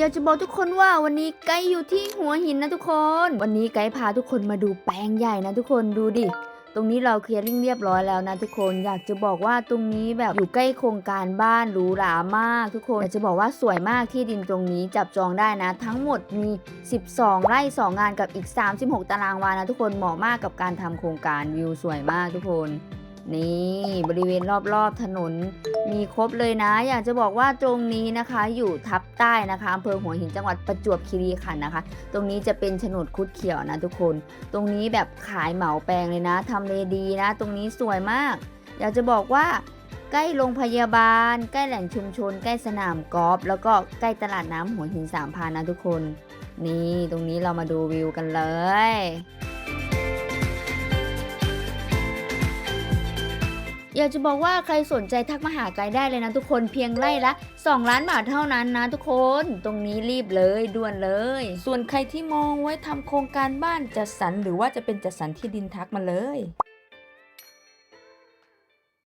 อยากจะบอกทุกคนว่าวันนี้ไกด์อยู่ที่หัวหินนะทุกคน วันนี้ไกด์พาทุกคนมาดูแปลงใหญ่นะทุกคนดูดิ ตรงนี้เราเคลียร์ริ่งเรียบร้อยแล้วนะทุกคน อยากจะบอกว่าตรงนี้แบบอยู่ใกล้โครงการบ้านหรูหรามากทุกคน อยากจะบอกว่าสวยมากที่ดินตรงนี้จับจองได้นะ ทั้งหมดมี 12 ไร่ 2 งานกับอีก 36 ตารางวานะทุกคนเหมาะมากกับการทำโครงการวิวสวยมากทุกคน นี่บริเวณรอบๆถนนมีครบเลยนะ อยากจะบอกว่าตรงนี้นะคะ อยู่ทับใต้นะคะอำเภอหัวหินจังหวัดประจวบคีรีขันธ์นะคะ ตรงนี้จะเป็นโฉนดคุดเขียวนะทุกคน ตรงนี้แบบขายเหมาแปลงเลยนะทำเลดีนะ ตรงนี้สวยมาก อยากจะบอกว่าใกล้โรงพยาบาล ใกล้แหล่งชุมชน ใกล้สนามกอล์ฟแล้วก็ใกล้ตลาดน้ำหัวหินสามพานนะทุกคน นี่ตรงนี้เรามาดูวิวกันเลย อยากจะบอกว่าใครสนใจทักมาหากายได้เลยนะทุกคนเพียงไล่ละ 2 ล้านบาทเท่านั้นนะทุกคนตรงนี้รีบเลยด่วนเลย ส่วนใครที่มองไว้ทำโครงการบ้านจัดสรรหรือว่าจะเป็นจัดสรรที่ดินทักมาเลย